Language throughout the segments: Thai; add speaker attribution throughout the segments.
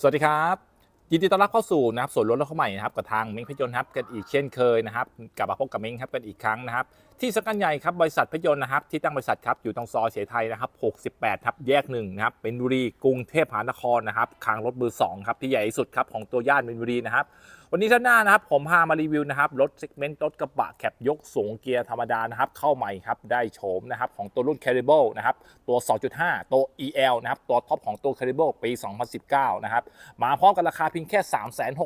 Speaker 1: สวัสดีครับยินดีต้อนรับเข้าสู่นะครับส่วนลดรถเข้าใหม่นะครับกับทางเม้งพยนต์ครับกันอีกเช่นเคยนะครับกลับมาพบกับเม้งครับกันอีกครั้งนะครับ ที่สำนักงานใหญ่ครับบริษัทพยนต์นะครับที่ตั้งบริษัทครับอยู่ตรงซอยเฉยไทยนะครับ 68ทับแยกหนึ่งนะครับเป็นบุรีกรุงเทพมหานครนะครับคลังรถมือสองครับที่ใหญ่ที่สุดครับของตัวย่านมินบุรีนะครับวันนี้ท่านหน้านะครับผมพามารีวิวนะครับรถเซกเมนต์รถกระบะแคปยกสูงเกียร์ธรรมดานะครับเข้าใหม่ครับได้โฉมนะครับของตัวรุ่น c a r i b l e นะครับตัว 2.5 ตัว EL นะครับตัวท็อปของตัว c a r i b l e ปี 2019 นะครับมาพร้อมกับราคาเพียงแค่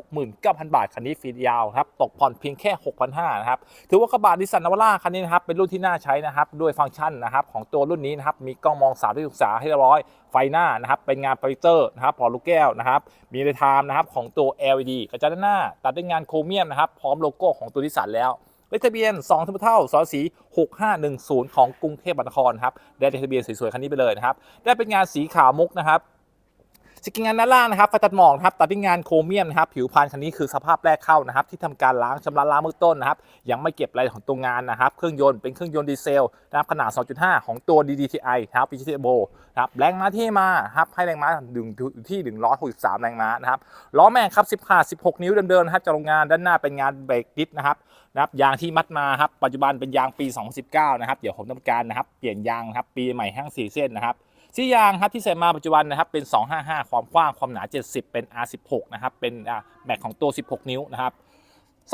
Speaker 1: 369,000 บาทคันนี้ฟรียาวครับตกผ่อนเพียงแค่ 6,500นะครับถือว่ากระบะดิสันนาวาร่าคันนี้นะครับเป็นรุ่นที่น่าใช้นะครับด้วยฟังก์ชันนะครับของตัวรุ่นนี้นะครับมีกล้องมอง3ที่ศึกษาให้เรียบร้อยไฟหน้านะครับเป็นงานโปรเจคเตอร์นะครับพอลูกแก้วนะครับมีในไทม์นะครับของตัว LED กระจกด้านหน้า ตัดด้วยงานโครเมียมนะครับพร้อมโลโก้ของตัวดิสันแล้วเลขทะเบียน2ทับเท่าสสี 6510 ของกรุงเทพมหานครครับได้เลขทะเบียนสวยๆคันนี้ไปเลยนะครับได้เป็นงานสีขาวมุกนะครับ สกินงานด้านล่างนะครับไฟตัดหมอกนะครับตัดด้วยงานโครเมียมนะครับผิวพรรณคันนี้คือสภาพแรกเข้านะครับที่ทำการล้างชำระล้างเบื้องต้นนะครับยังไม่เก็บอะไรของตัวงานนะครับเครื่องยนต์เป็นเครื่องยนต์ดีเซลนะครับขนาด 2.5 ของตัว DDTI นะครับ p g t b o นะครับแรงม้าที่มาครับให้แรงม้าถึงที่ 163 แรงม้านะครับล้อแม็กครับ15 16 นิ้วเดิมๆนะครับจากโรงงานด้านหน้าเป็นงานเบรกดิสนะครับนะครับยางที่มัดมาครับปัจจุบันเป็นยางปี 2019 นะครับเดี๋ยวผมทำการนะครับเปลี่ยนยางนะครับปีใหม่ทั้ง4เส้นนะครับ ซี่ยางครับที่ใส่มาปัจจุบันนะครับเป็น 255 ความกว้างความหนา 70 เป็น R16 นะครับเป็นแม็กของตัว 16 นิ้วนะครับ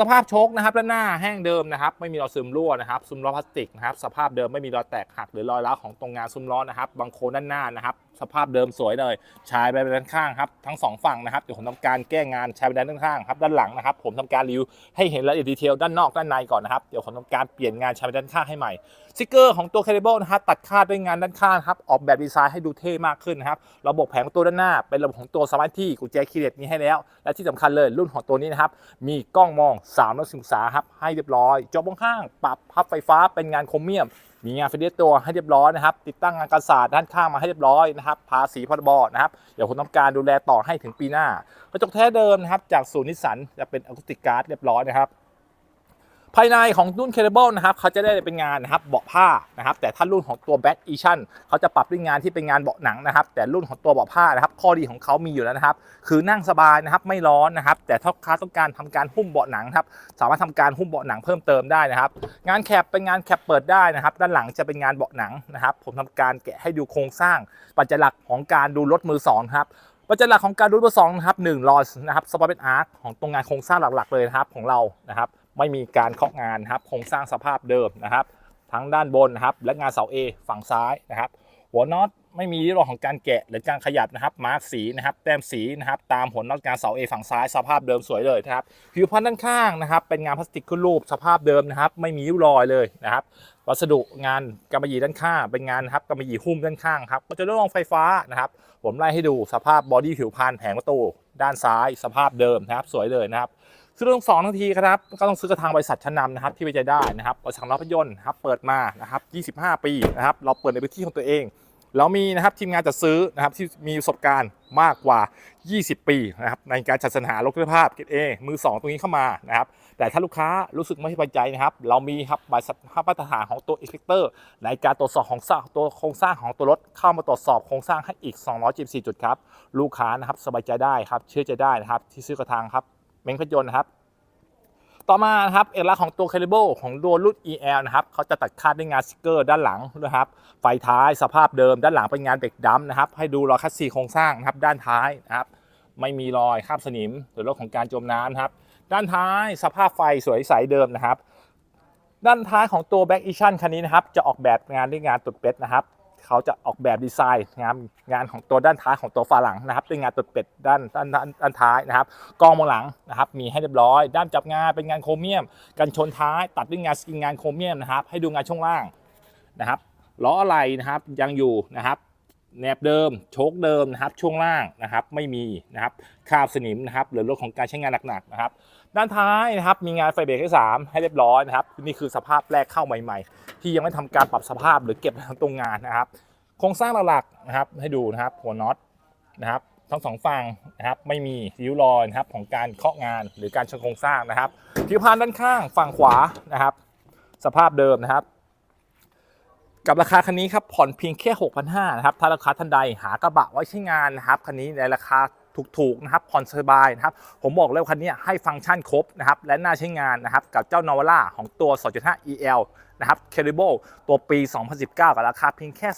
Speaker 1: สภาพโชคนะครับด้านหน้าแห้งเดิมนะครับ ไม่มีรอยซึมรั่วนะครับซุ้มล้อพลาสติกนะครับสภาพเดิมไม่มีรอยแตกหักหรือรอยร้าวของตรงงานซุ้มล้อนะครับบางโคนด้านหน้านะครับ สภาพเดิมสวยเลยชายไปด้านข้างครับทั้งสองฝั่งนะครับเดี๋ยวผมทำการแก้งานชายไปด้านข้างครับด้านหลังนะครับ ผมทำการรีวิวให้เห็นรายละเอียดดีเทลด้านนอกด้านในก่อนนะครับเดี๋ยวผมทำการเปลี่ยนงานชายไปด้านข้างให้ใหม่สติกเกอร์ของตัว c a r i b l e นะครับตัดคาดด้วยงานด้านข้างครับออกแบบดีไซน์ให้ดูเท่มากขึ้นนะครับระบบแผงประตูด้านหน้า เป็นระบบของตัวสมาร์ทที่กุญแจคีย์เลสมีให้แล้ว และที่สำคัญเลยรุ่นของตัวนี้นะครับมีกล้องมอง3นักศึกษาครับให้เรียบร้อยจอบข้างปรับพับไฟฟ้าเป็นงานโครเมียม มีงานเฟเดียตัวให้เรียบร้อยนะครับ ติดตั้งงานกระสาสตร์ด้านข้างมาให้เรียบร้อยนะครับภาษีพรบนะครับเดี๋ยวคนต้องการดูแลต่อให้ถึงปีหน้า กระจกแท้เดิมนะครับจากศูนย์นิสสันจะเป็นอะคูสติกการ์ดเรียบร้อยนะครับ ภายในของรุ่น c a r i b l e นะครับเขาจะได้เป็นงานนะครับเบาะผ้านะครับแต่ถ้ารุ่นของตัว Back Edition เขาจะปรับด้วยงานที่เป็นงานเบาะหนังนะครับ แต่รุ่นของตัวเบาะผ้านะครับ ข้อดีของเขามีอยู่แล้วนะครับ คือนั่งสบายนะครับไม่ร้อนนะครับ แต่ถ้าค้าต้องการทำการหุ้มเบาะหนังครับสามารถทำการหุ้มเบาะหนังเพิ่มเติมได้นะครับ งานแคปเป็นงานแคปเปิดได้นะครับ ด้านหลังจะเป็นงานเบาะหนังนะครับ ผมทำการแกะให้ดูโครงสร้าง ปัจจัยหลักของการดูรถมือสองครับปัจจัยหลักของการดูรถมือสองนะครับหนึ่งรอยนะครับสปอร์ตเป็นอาร์ของตรงงานโครงสร้างหลักๆเลยนะครับของเรานะครับ ไม่มีการเคาะงานครับโครงสร้างสภาพเดิมนะครับ ทั้งด้านบนนะครับและงานเสา A ฝั่งซ้ายนะครับ หัวน็อตไม่มีร่องของการแกะหรือการขยับนะครับ มาร์กสีนะครับ แต้มสีนะครับ ตามหัวน็อตงานเสา A ฝั่งซ้ายสภาพเดิมสวยเลยนะครับ ผิวพันด้านข้างนะครับ เป็นงานพลาสติกขึ้นรูปสภาพเดิมนะครับ ไม่มีริ้วรอยเลยนะครับ วัสดุงานกำมะหยี่ด้านข้างเป็นงานนะครับกำมะหยี่หุ้มด้านข้างครับ ก็จะได้รองไฟฟ้านะครับ ผมไล่ให้ดูสภาพบอดี้ผิวพันแผงประตูด้านซ้ายสภาพเดิมนะครับ สวยเลยนะครับ ซื้อรถสองทันทีครับ ก็ต้องซื้อกับทางบริษัทชั้นนำนะครับที่ไว้ใจได้นะครับบริษัทรับยนต์นะครับเปิดมานะครับ 25 ปีนะครับเราเปิดในพื้นที่ของตัวเองเรามีนะครับทีมงานจัดซื้อนะครับที่มีประสบการณ์มากกว่า 20 ปีนะครับในการจัดสรรหารถคุณภาพเกรดเอมือสองตรงนี้เข้ามานะครับแต่ถ้าลูกค้ารู้สึกไม่สบายใจนะครับ เรามีครับใบสัญมาตรฐานของตัว i n s p e c t o r ในการตรวจสอบของสร้างตัวโครงสร้างของตัวรถเข้ามาตรวจสอบโครงสร้างให้อีก 274 จุดครับ ลูกค้านะครับสบายใจได้ครับเชื่อใจได้นะครับที่ซื้อกระทางครับ เม้งพยนต์นะครับ ต่อมานะครับเอกลักษณ์ของตัว c a l i b r e ของตัวรุ่น EL นะครับเขาจะตัดคาดด้วยงานสติกเกอร์ด้านหลังนะครับ ไฟท้ายสภาพเดิม ด้านหลังเป็นงานเบรกดัมนะครับ ให้ดูรอยคัสซีโครงสร้างนะครับ ด้านท้ายนะครับ ไม่มีรอยคราบสนิม หรือรถของการจมน้ำนะครับ ด้านท้ายสภาพไฟสวยใสเดิมนะครับด้านท้ายของตัว Back Edition คันนี้นะครับ จะออกแบบงานด้วยงานตุดเป็ดนะครับ เขาจะออกแบบดีไซน์งานงานของตัวด้านท้ายของตัวฝาหลังนะครับด้วยงานตัดเป็ดด้านด้านด้านด้านท้ายนะครับกองมองหลังนะครับมีให้เรียบร้อย ด้านจับงานเป็นงานโครเมียม กันชนท้ายตัดด้วยงานสกินงานโครเมียมนะครับให้ดูงานช่วงล่างนะครับล้ออะไรนะครับยังอยู่นะครับ แนบเดิม โชคเดิมนะครับ ช่วงล่างนะครับ ไม่มีนะครับคาบสนิมนะครับ หรือรถของการใช้งานหนักๆนะครับ ด้านท้ายนะครับ มีงานไฟเบรกที่3ให้เรียบร้อยนะครับ นี่คือสภาพแรกเข้าใหม่ๆ ที่ยังไม่ทำการปรับสภาพหรือเก็บตรงงานนะครับ โครงสร้างหลักๆนะครับ ให้ดูนะครับ หัวน็อตนะครับ ทั้งสองฝั่งนะครับ ไม่มีริ้วรอยนะครับของการเคาะงานหรือการชนโครงสร้างนะครับผิวพรรณด้านข้างฝั่งขวานะครับ สภาพเดิมนะครับ กับราคาคันนี้ครับผ่อนเพียงแค่ 6,500นะครับถ้าราคาท่านใดหากระบะไว้ใช้งานนะครับคันนี้ในราคาถูกๆนะครับผ่อนสบายนะครับผมบอกเลยวคันนี้ให้ฟังก์ชันครบนะครับและน่าใช้งานนะครับกับเจ้านวาร่าของตัว 2.5 EL นะครับ c a r i b o ตัวปี 2019 กับราคาเพียงแค่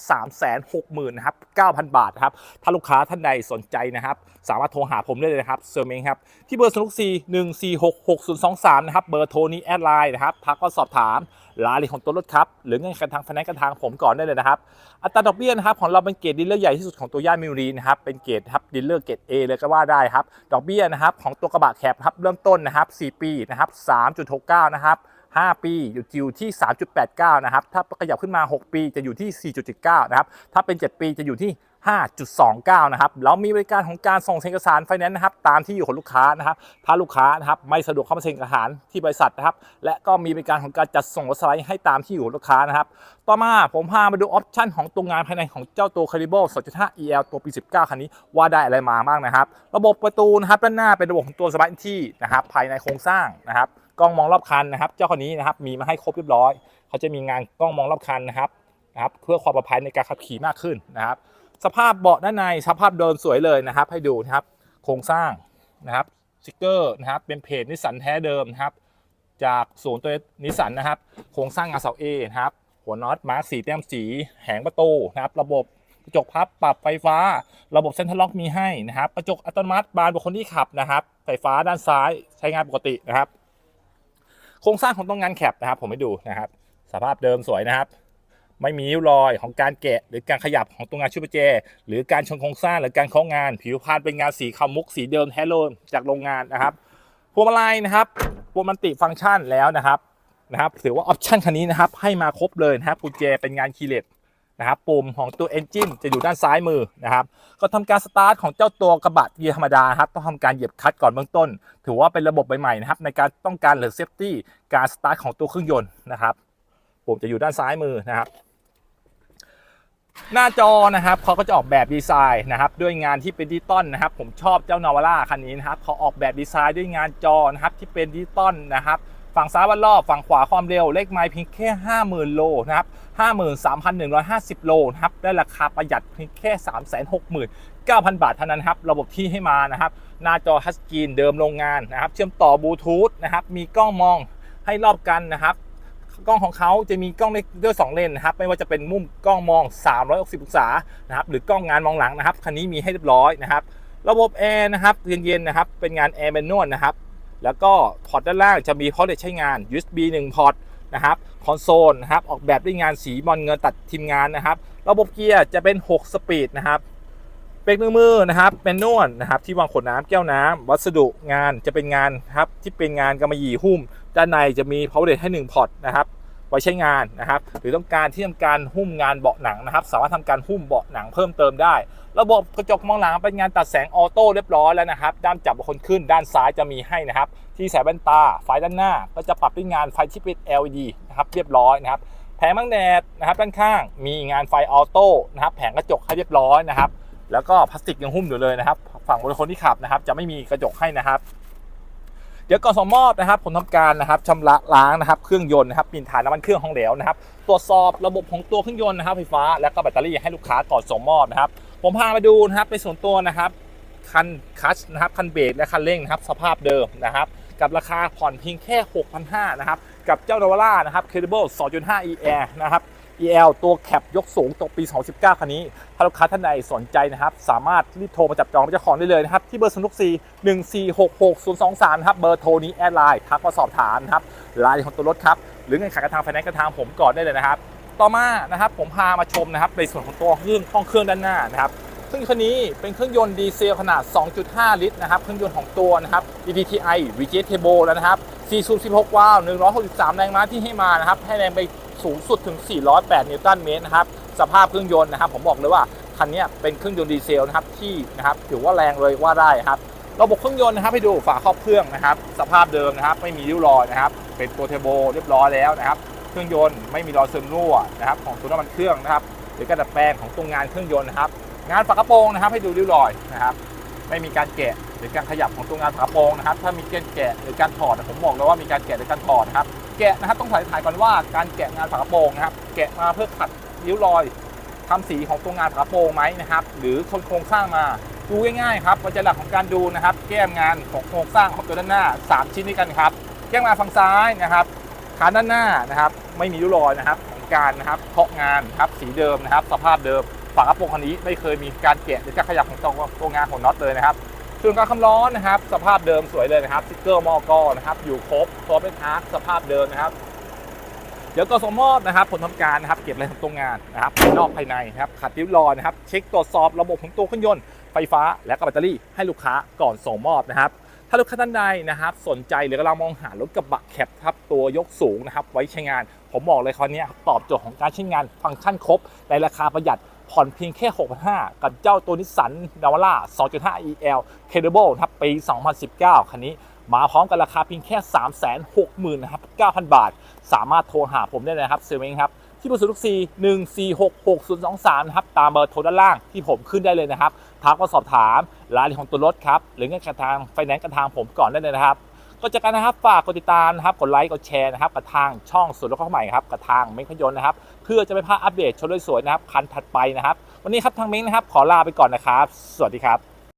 Speaker 1: 360,000นะครับ9,000 บาทนะครับ ถ้าลูกค้าท่านใดสนใจนะครับ สามารถโทรหาผมได้เลยนะครับเซอร์เมงครับ ที่เบอร์0 6 4 1 4 6 6 0 2 3 นะครับ เบอร์โทรนี้แอดไลน์นะครับทักก็สอบถามรายละเอียดของตัวรถครับ หรือเงื่อนไขทางไฟแนนซ์กันทางผมก่อนได้เลยนะครับ อัตราดอกเบี้ยนะครับของเราเป็นเกรดดีลเลอร์ใหญ่ที่สุดของตัวย่านมิวรีนะครับ เป็นเกรดครับดีลเลอร์เกรด A เลยก็ว่าได้ครับ ดอกเบี้ยนะครับของตัวกระบะแคบครับเริ่มต้นนะครับ 4 ปีนะครับ3.69 นะครับ 5 ปีอยู่ที่ 3.89 นะครับ ถ้าขยับขึ้นมา 6 ปีจะอยู่ที่ 4.79 นะครับ ถ้าเป็น 7 ปีจะอยู่ที่ 5.29 นะครับแล้วมีบริการของการส่งเอกสารไฟแนนซ์นะครับ ตามที่อยู่ของลูกค้านะครับ ถ้าลูกค้านะครับไม่สะดวกเข้ามาเซ็นเอกสารที่บริษัทนะครับ และก็มีบริการของการจัดส่งรถสไลด์ให้ตามที่อยู่ของลูกค้านะครับ ต่อมาผมพามาดูออปชั่นของตัวงานภายในของเจ้าตัว c a r i b o 2.5 EL ตัวปี 19 คันนี้ว่าได้อะไรมาบ้างนะครับ ระบบประตูนะครับด้านหน้าเป็นระบบของตัวสมาร์ทที่นะครับ ภายในโครงสร้างนะครับ กล้องมองรอบคันนะครับ เจ้าคันนี้นะครับมีมาให้ครบเรียบร้อย เขาจะมีงานกล้องมองรอบคันนะครับนะครับเพื่อความปลอดภัยในการขับขี่มากขึ้นนะครับ สภาพเบาะด้านในสภาพเดินสวยเลยนะครับ ให้ดูนะครับโครงสร้างนะครับสติกเกอร์นะครับเป็นเพจนิสสันแท้เดิมนะครับจากศูนย์ตัวนิสสันนะครับ โครงสร้างงาเสาเอนะครับหัวน็อตมาร์กสีแต้มสีแหงประตูนะครับ ระบบกระจกพับปรับไฟฟ้า ระบบเซ็นทรัลล็อกมีให้นะครับ กระจกอัตโนมัติบานบุคคลที่ขับนะครับ ไฟฟ้าด้านซ้ายใช้งานปกตินะครับ โครงสร้างของตรงงานแคปนะครับ ผมให้ดูนะครับ สภาพเดิมสวยนะครับ ไม่มีริ้วรอยของการแกะ หรือการขยับของตัวงานชุดประแจหรือการชนโครงสร้างหรือการเคาะงาน ผิวพรรณเป็นงานสีขาวมุกสีเดิมแฮโลนจากโรงงานนะครับพวงมาลัยนะครับพวงมันติฟังก์ชันแล้วนะครับนะครับถือว่าออปชันคันนี้นะครับให้มาครบเลยนะครับกุญแจเป็นงานคีเลต นะครับปุ่มของตัวเอนจินจะอยู่ด้านซ้ายมือนะครับก็ทำการสตาร์ทของเจ้าตัวกระบะเกียร์ธรรมดาครับต้องทำการเหยียบคัตก่อนเบื้องต้น ถือว่าเป็นระบบใหม่ๆนะครับในการต้องการหรือเซฟตี้การสตาร์ทของตัวเครื่องยนต์นะครับปุ่มจะอยู่ด้านซ้ายมือนะครับหน้าจอนะครับเขาก็จะออกแบบดีไซน์นะครับด้วยงานที่เป็นดิจิตอลนะครับ ผมชอบเจ้านาวาร่าคันนี้นะครับเขาออกแบบดีไซน์ด้วยงานจอนะครับที่เป็นดิจิตอลนะครับ ฝั่งซ้ายวัดรอบฝั่งขวาความเร็วเลขไมล์เพียงแค่ 50,000 โลนะครับ 53,150 โลนะครับได้ราคาประหยัดเพียงแค่ 369,000 บาทเท่านั้นครับระบบที่ให้มานะครับหน้าจอทัชสกรีนเดิมโรงงานนะครับเชื่อมต่อบลูทูธนะครับมีกล้องมองให้รอบกันนะครับกล้องของเขาจะมีกล้องด้วย2เลนนะครับไม่ว่าจะเป็นมุมกล้องมอง 360 องศานะครับหรือกล้องงานมองหลังนะครับคันนี้มีให้เรียบร้อยนะครับระบบแอร์นะครับเย็นๆนะครับเป็นงานแอร์แมนนวลนะครับแล้วก็พอร์ตด้านล่างจะมีพอร์ตใช้งาน USB 1 พอร์ต นะครับคอนโซลนะครับออกแบบด้วยงานสีบอลเงินตัดทีมงานนะครับ ระบบเกียร์จะเป็น 6 สปีดนะครับเบรกมือมือนะครับเป็นนวลนะครับที่วางขวดน้ำแก้วน้ำวัสดุงานจะเป็นงานครับที่เป็นงานกำมะหยี่หุ้ม ด้านในจะมี power LED ให้1พอร์ตนะครับ ไว้ใช้งานนะครับ หรือต้องการที่ทำการหุ้มงานเบาะหนังนะครับ สามารถทำการหุ้มเบาะหนังเพิ่มเติมได้ ระบบกระจกมองหลังเป็นงานตัดแสงออโต้เรียบร้อยแล้วนะครับ ด้านจับบุคคลขึ้น ด้านซ้ายจะมีให้นะครับ ที่ใส่แว่นตาไฟด้านหน้า ก็จะปรับด้วยงานไฟที่เป็น LED นะครับเรียบร้อยนะครับ แผงบังแดดนะครับด้านข้างมีงานไฟออโต้นะครับ แผงกระจกให้เรียบร้อยนะครับ แล้วก็พลาสติกยังหุ้มอยู่เลยนะครับ ฝั่งบนคนที่ขับนะครับ จะไม่มีกระจกให้นะครับ เดี๋ยวก่อนส่งมอบนะครับผมทำการนะครับชำระล้างนะครับเครื่องยนต์นะครับปินถ่ายน้ำมันเครื่องของเหลวนะครับตรวจสอบระบบของตัวเครื่องยนต์นะครับไฟฟ้าและก็แบตเตอรี่ให้ลูกค้าก่อนส่งมอบนะครับผมพามาดูนะครับในส่วนตัวนะครับคันคัชนะครับคันเบรกและคันเร่งนะครับสภาพเดิมนะครับกับราคาผ่อนเพียงแค่ 6,500 นะครับ กับเจ้าโนวาร่านะครับ Credible 2.5 ER นะครับ EL ตัวแคปยกสูงตัวปี 2019 คันนี้ ถ้าลูกค้าท่านใดสนใจนะครับ สามารถรีบโทรมาจับจองเจ้าของได้เลยนะครับ ที่เบอร์สนุกซี1466023นะครับ เบอร์โทรนี้แอดไลน์ทักมาสอบถามนะครับรายละเอียดของตัวรถครับ หรือเงินขายกระทางไฟแนนซ์กระทางผมก่อนได้เลยนะครับ ต่อมานะครับผมพามาชมนะครับในส่วนของตัวเครื่องห้องเครื่องด้านหน้านะครับซึ่งคันนี้เป็นเครื่องยนต์ดีเซลขนาด 2.5 ลิตรนะครับ เครื่องยนต์ของตัวนะครับ DDTI VGS Turbo แล้วนะครับ4 16 วาล์ว163 แรงม้าที่ให้มานะครับ ให้แรงไป สูงสุดถึง 408 นิวตันเมตรนะครับ สภาพเครื่องยนต์นะครับ ผมบอกเลยว่า คันนี้เป็นเครื่องยนต์ดีเซลนะครับ ที่นะครับถือว่าแรงเลยว่าได้ครับ ระบบเครื่องยนต์นะครับให้ดูฝาครอบเครื่องนะครับ สภาพเดิมนะครับ ไม่มีริ้วรอยนะครับ เป็นตัวเทอร์โบเรียบร้อยแล้วนะครับ เครื่องยนต์ไม่มีรอยซึมรั่วนะครับ ของตัวน้ำมันเครื่องนะครับ หรือการดัดแปลงของตัวงานเครื่องยนต์นะครับ งานฝากระโปรงนะครับ ให้ดูริ้วรอยนะครับ ไม่มีการแกะหรือการขยับของตัวงานฝากระโปรงนะครับ ถ้ามีการแกะหรือการถอดผมบอกเลยว่ามีการแกะหรือการถอดนะครับ แกะนะครับต้องถ่ายถ่ายก่อนว่าการแกะงานฝากระโปรงนะครับ แกะมาเพื่อขัดริ้วรอยทำสีของตัวงานฝากระโปรงไหมนะครับ หรือชนโครงสร้างมาดูง่ายๆครับปัจจัยหลักของการดูนะครับ แก้มงานของโครงสร้างของตัวด้านหน้า 3 ชิ้นด้วยกันครับ แก้มงานฝั่งซ้ายนะครับคาด้านหน้านะครับ ไม่มีริ้วรอยนะครับของการนะครับเคาะงานครับสีเดิมนะครับ สภาพเดิมฝากระโปรงคันนี้ไม่เคยมีการแกะหรือการขยับของตัวงานของน็อตเลยนะครับ ส่วนการคำร้อนนะครับ สภาพเดิมสวยเลยนะครับสติ๊กเกอร์มอกอนะครับ อยู่ครบตัวเป็นอาร์คสภาพเดิมนะครับ เดี๋ยวก็ส่งมอบนะครับ ผลทำการนะครับ เก็บรายละเอียดตัวงานนะครับภายนอกภายในนะครับขัดริ้วรอยนะครับ เช็คตรวจสอบระบบของตัวเครื่องยนต์ไฟฟ้าและก็แบตเตอรี่ให้ลูกค้าก่อนส่งมอบนะครับถ้าลูกค้าท่านใดนะครับ สนใจหรือกำลังมองหารถกระบะแคปครับตัวยกสูงนะครับ ไว้ใช้งาน ผมบอกเลยคราวนี้ตอบโจทย์ของการใช้งานฟังก์ชันครบในราคาประหยัด ผ่อนเพียงแค่ 6,500 กับเจ้าตัวนิสสันนาวาร่า 2.5 EL Credible นะครับปี 2019 คันนี้มาพร้อมกับราคาเพียงแค่ 360,000นะครับ9,000 บาท สามารถโทรหาผมได้เลยนะครับเซเว่นครับ ที่บริษัททุกซีหนึ่งสี่หกหกศูนย์สองสามนะครับ ตามเบอร์โทรด้านล่างที่ผมขึ้นได้เลยนะครับทักมาสอบถามรายละเอียดของตัวรถครับ หรือเงื่อนไขทางไฟแนนซ์กับทางผมก่อนได้เลยนะครับ ก็จะกันนะครับฝากกดติดตามนะครับกดไลค์กดแชร์นะครับกับทางช่องสุดรถเข้าใหม่ครับกับทางเมฆยนต์นะครับเพื่อจะไม่พลาดอัปเดตชนสวยๆนะครับคันถัดไปนะครับ วันนี้ครับทางเม้งนะครับขอลาไปก่อนนะครับ สวัสดีครับ